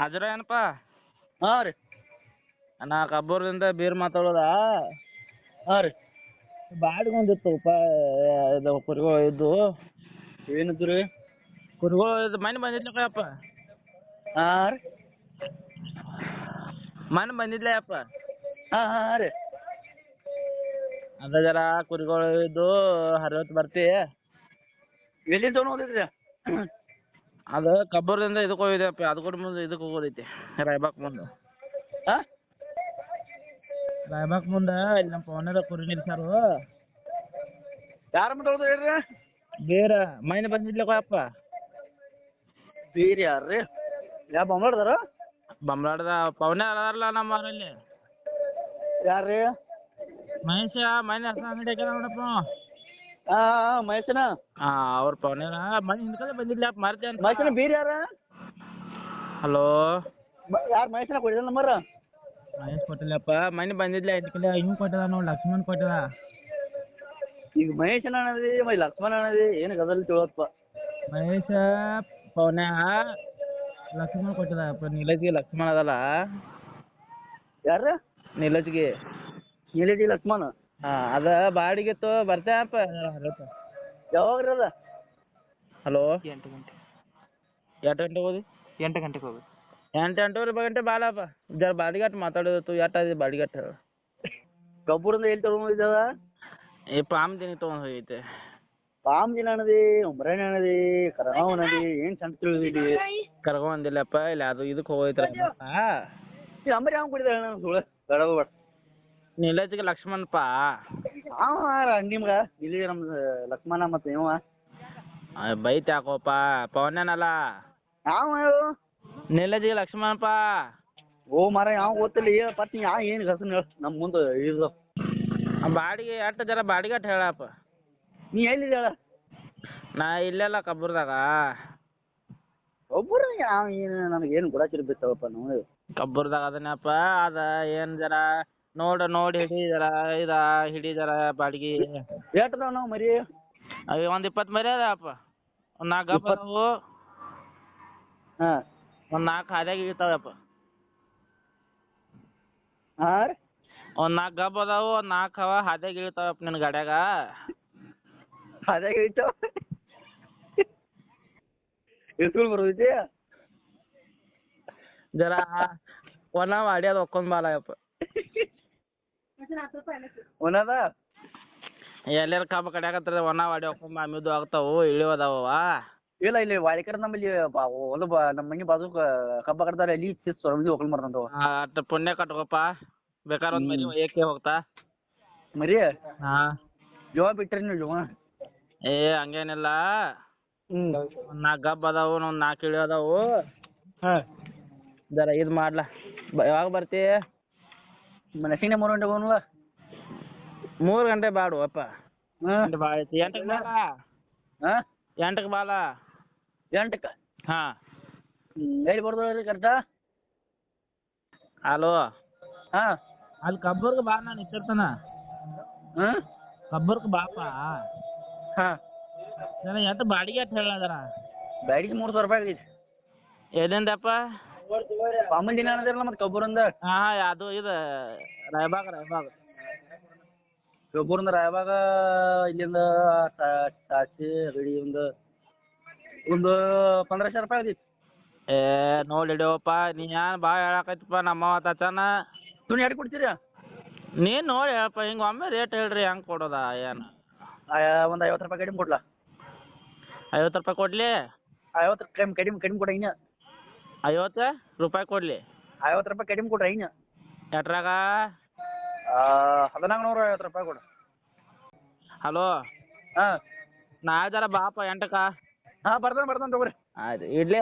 ಅಜರ ಏನಪ್ಪ? ಹಾಂ ರೀ. ನಾ ಕಬ್ಬೂರ್ದಿಂದ ಬೀರ್ ಮಾತಾಡೋದಾ? ಹಾಂ ರೀ. ಬಾಡಿಗೆ ಉಪ ಇದು ಕುರಿಗಳು ಇದ್ದು. ಏನಿದ್ದು ರೀ ಕುರಿಗಳು ಇದು ಮನೆ ಬಂದಿದ್ಲಪ್ಪ ಹಾಂ ರೀ. ಮನೆ ಬಂದಿದ್ಲೇ ಅಪ್ಪ? ಹಾಂ ಹಾಂ ರೀ. ಅದ ಜರ ಕುರಿಗಳು ಇದ್ದು ಹರಿವತ್ತು ಬರ್ತಿ. ಎಲ್ಲಿ ತೊಗೊಂಡು ಹೋಗಿದ್ರಿ? ಅದು ಕಬ್ಬೂರ್ದಿಂದ ಇದಕ್ಕೆ ಹೋಗಿದ್ದೆಪ್ಪ ಅದು ಕೂಡ ಮುಂದೆ ಇದಕ್ಕೆ ಹೋಗೋದೈತಿ ರಾಯಬಾಗ್ ಮುಂದೆ. ಹಾಂ ರಾಯ್ಬಾಕ್ ಮುಂದೆ ಇಲ್ಲಿ ನಮ್ಮ ಪವನರ ಕುರಿ ನಿಲ್ಸಾರು ಯಾರು ಮಾತಾಡೋದು ಹೇಳ್ರಿ? ಬೇರ ಮೈನ ಬಂದಿದ್ಲಪ್ಪ ಅಪ್ಪ. ಬೇರೆ ಯಾರು ರೀ ಯಾವ ಬೊಮ್ಮಡ್ದಾರ ಬಮ್ಲಾಡ್ದ ಪವನ ಅದಾರಲ್ಲ ನಮ್ಮ ಊರಲ್ಲಿ. ಯಾರು ರೀ ಮಹೇಶ ಮೈನ ಅಂಗಡಿ ಹಾಕ್ಯಾರ ನೋಡಪ್ಪ. ಹಾಂ ಮಹೇಶನ? ಹಾ ಅವ್ರ ಪವನೇನ? ಮನೆ ಹಿಂದ್ಕಡೆ ಬಂದಿದ್ಲ ಮರ್ತೆ ಅಂತ? ಮಹೇಶನ ಬೀರ್ ಯಾರ? ಹಲೋ? ಯಾರು ಮಹೇಶನ ಕೊಡಿದ ನಂಬರ್? ಮಹೇಶ್ ಕೊಟ್ಟಿಲ್ಲಪ್ಪ. ಮನೆ ಬಂದಿದ್ಲ ಹಿಂದ್ಕಡೆ ಹಿಂಗ್ ಕೊಟ್ಟದ ನೋಡಿ ಲಕ್ಷ್ಮಣ್ ಕೊಟ್ಟದ. ಈಗ ಮಹೇಶನ ಅನ್ನೋದಿ ಮೈ ಲಕ್ಷ್ಮಣ ಅನ್ನೋದಿ ಏನು ಗದಲ್ ತಿಳೋದಪ್ಪ. ಮಹೇಶ ಪವನ ಲಕ್ಷ್ಮಣ್ ಕೊಟ್ಟದ. ಅಪ್ಪ ನೀಲಜ್ಗೆ ಲಕ್ಷ್ಮಣ ಅದಲ್ಲ. ಯಾರು ನೀಲಜ್ಗೆ. ನೀಲಜಿ ಲಕ್ಷ್ಮಣ? ಹಾ ಅದ ಬಾಡಿಗೆ ತೋ ಬರ್ತೇನಪ್ಪ ಯಾವಾಗ ರೀ ಅದ ಹಲೋ ಎಂಟು ಗಂಟೆ. ಎಷ್ಟು ಗಂಟೆಗೆ ಹೋದಿ? ಎಂಟು ಗಂಟೆಗೆ ಹೋಗಿ ಎಂಟು ಎಂಟೂವರೆ ಗಂಟೆ ಬಾಳಪ್ಪ. ಜರ ಬಾಡಿಗಟ್ಟು ಮಾತಾಡೋದು ಎಷ್ಟು ಅದಿ ಬಾಡಿಗಟ್ಟು? ಹೇಳು ಕಬ್ಬೂರಿಂದ ಎಲ್ಲಿ ತೊಗೊಂಡಿದ್ದದ ಈ ಪಾಮ್ ದಿನ ತೊಗೊಂಡು ಹೋಗೈತೆ. ಪಾಮ್ ದಿನ ಅನ್ನದಿ ಉಮ್ರಾಣಿ ಅನ್ನದಿ ಕರಗಾವ್ ಅನ್ನದಿ ಏನು ಚಂದ ತಿಳಿದಿಡಿ ಕರ್ಕೊಂಡ್ ಬಂದಿಲ್ಲಪ್ಪ ಇಲ್ಲ ಅದು ಇದಕ್ಕೆ ಹೋಗೈತ್ರ ಅಂಬರಿ ಯಾವ ಕುಡಿದ ಸುಳ್ಳು. ಬೇಡ ನೀಲಜ್ಗೆ ಲಕ್ಷ್ಮಣಪ್ಪ. ಅವ ನಿಮ್ಗೆ. ಇಲ್ಲಿ ನಮ್ದು ಲಕ್ಷ್ಮಣ ಮತ್ತೆ ಇವ. ಬೈತ ಯಾಕೋಪ್ಪ ಪವನನಲ್ಲ ಯಾವ ನಿಲಜ್ಗೆ ಲಕ್ಷ್ಮಣಪ್ಪ. ಓ ಮಾರ ಯಾವ ಗೊತ್ತಿಲ್ಲ. ಏ ಪತ್ ನೀ ಯಾವ ಏನು ಹೆಸರು ಹೇಳು. ನಮ್ಮ ಮುಂದೆ ಇದು ಬಾಡಿಗೆ ಎಷ್ಟು ಜರ ಬಾಡಿಗಟ್ಟು ಹೇಳಪ್ಪ. ನೀ ಎಲ್ಲಿದೆ ಹೇಳ. ನಾ ಇಲ್ಲೆಲ್ಲ ಕಬ್ಬರ್ದಾಗ. ಒಬ್ಬರು ಯಾವ ಏನು ನನಗೆ ಏನು ಗುಡಾಚಿರಿ ಬಿತ್ತವಪ್ಪ ನಾವು ಕಬ್ಬರ್ದಾಗ ಅದನ್ನಪ್ಪ ಅದ ಏನು ಜರ ನೋಡ ನೋಡಿ ಹಿಡಿ ಜರ ಇದ ಹಿಡಿ ಜರ ಬಾಡಿಗೆ ಏಟದಾವ ನಾವು ಮರಿ? ಅಯ್ಯ ಒಂದು ಇಪ್ಪತ್ತು ಮರಿ ಅದಪ್ಪ ಒಂದು ನಾಲ್ಕು ಗಪ್? ಅದಾವು. ಹಾಂ. ಒಂದು ನಾಲ್ಕು ಹಾದ್ಯಾಗ ಇರ್ತಾವಪ್ಪ ಹಾಂ ರೀ. ಒಂದು ನಾಲ್ಕು ಗಬ್ಬ ಅದಾವು ಒಂದು ನಾಲ್ಕು ಅವ ಹಾದ್ಯಾಗ ಇಳಿತಾವಪ್ಪ ನಿನ್ನ ಗಾಡ್ಯಾಗ. ಹಾದ್ಯಾಗ ಇಳಿತಾವ ಇಸ್ಕೂಲ್ ಬರೋದೈತಿ? ಜರಾ ಒಣ ವಾಡ್ಯಾದ ಒಕ್ಕೊಂಡ್ ಬಾಲಯಪ್ಪ ಒನದ? ಎಲ್ಲಾರ ಕಬ್ಬ ಕಡ್ಯಾಕತ್ರ ಒಣ ವಾಡಿ ಒಕ್ಕೊಂಡ್ ಮಾಮಿದು ಆಗ್ತಾವು ಇಳಿ ಅದಾವ ಇಲ್ಲ ಇಲ್ಲಿ ವಾಡಿಕರ ನಮ್ಮಲ್ಲಿ ಒಂದು ಹೊಲ ನಮ್ಮ ಮನೆ ಬಾಜು ಕಬ್ಬ ಕಡ್ದಾರ ಅಲ್ಲಿ ಸೊರಮದಿ ಒಕ್ಕಲ್ ಮಾಡ್ದಂತವ ಅಟ್ ಪುಣ್ಯ ಕಟ್ಕೋಪ ಬೇಕಾರ ಒಂದ್ ಮರಿ ಏಕೆ ಹೋಗ್ತಾ? ಮರಿ? ಹಾ. ಜೋ ಬಿಟ್ರಿ ನೀವು ಜೋ ಏ ಹಂಗೇನಿಲ್ಲ. ಹ್ಮ್. ನಾಕ್ ನಾಲ್ಕು ಗಬ್ಬ ಅದಾವು ಒಂದು ನಾಲ್ಕು ಇಳಿ ಅದಾವು. ಹ. ಜರ ಇದು ಮಾಡ್ಲಾ. ಯಾವಾಗ ಬರ್ತಿ? ನಸಿಂಗ್ ಮೂರು ಗಂಟೆಗೆ ಹೋಗಲ್ಲ ಮೂರು ಗಂಟೆ ಬಾಡು ಅಪ್ಪ. ಬಾ ಐತಿ ಎಂಟಕ್ಕೆ ಬಾಲ? ಹಾಂ? ಎಂಟಕ್ಕೆ ಬಾಲ? ಎಂಟಕ್ಕೆ? ಹಾಂ. ಎಲ್ಲಿ ಬರ್ದವ್ರಿ ಕರೆಕ್ಟಾ? ಹಲೋ? ಹಾಂ. ಅಲ್ಲಿ ಕಬ್ಬರ್ಗೆ ಬಾ ನಾನು ಇಟ್ಟಿರ್ತಾನ ಹಾಂ? ಕಬ್ಬರ್ಗೆ ಬಾಪ? ಹಾಂ. ನಾನು ಎಷ್ಟು ಬಾಡಿಗೆ ಅಂತ ಹೇಳದರ ಬ್ಯಾಡಿಗೆ ಮೂರು ಸಾವಿರ ರೂಪಾಯಿ ಆಗೈತಿ. ಎಲ್ಲಿಂದಪ್ಪ? ಪಾಮನ್ ದಿನ ಅನ್ನದಿರಲ್ಲ ಮತ್ತೆ ಕಬ್ಬೂರಿಂದ ಹಾಂ ಅದು ಇದು ರಾಯಬಾಗ ರಾಯಬಾಗ. ಕಬ್ಬೂರಿಂದ ರಾಯಬಾಗ ಇಲ್ಲಿಂದ ತಾಸಿ ಗಡಿ ಒಂದು ಒಂದು ಪಂದ್ರ ಸಾವಿರ ರೂಪಾಯಿ ಆಗೈತಿ. ಏ ನೋಡಿ ಹಿಡಿಯಪ್ಪ ನೀ ಏನು ಭಾಳ ಹೇಳಕೈತಪ್ಪ ನಮ್ಮ ತಚನ ತುಣಿ ಎರಡು ಕೊಡ್ತೀರಿ? ನೀನು ನೋಡಿ ಹೇಳಪ್ಪ ಹಿಂಗೆ ಒಮ್ಮೆ ರೇಟ್ ಹೇಳ್ರಿ ಹೆಂಗ್ ಕೊಡೋದ ಏನು? ಒಂದು ಐವತ್ತು ರೂಪಾಯಿ ಕಡಿಮೆ ಕೊಡ್ಲಾ? ಐವತ್ತು ರೂಪಾಯಿ ಕೊಡ್ಲಿ? ಐವತ್ತು ಕಡಿಮೆ ಕಡಿಮೆ ಕಡಿಮೆ ಕೊಡ ಇನ್ನ. ಐವತ್ತು ರೂಪಾಯಿ ಕೊಡಲಿ. ಐವತ್ತು ರೂಪಾಯಿ ಕಡಿಮೆ ಕೊಡ್ರಿ ಹಿಂಗೆ ಎಟ್ರಾಗ? ಹದಿನಾಲ್ಕು ನೂರ ಐವತ್ತು ರೂಪಾಯಿ ಕೊಡು. ಹಲೋ? ಹಾಂ. ನಾಳೆ ಜರ ಬಾಪ ಎಂಟಕ್ಕೆ. ಹಾಂ ಬರ್ತಾನೆ ಬರ್ತಾನೆ ತಗೋರಿ. ಆಯ್ತು ಇಡ್ಲಿ?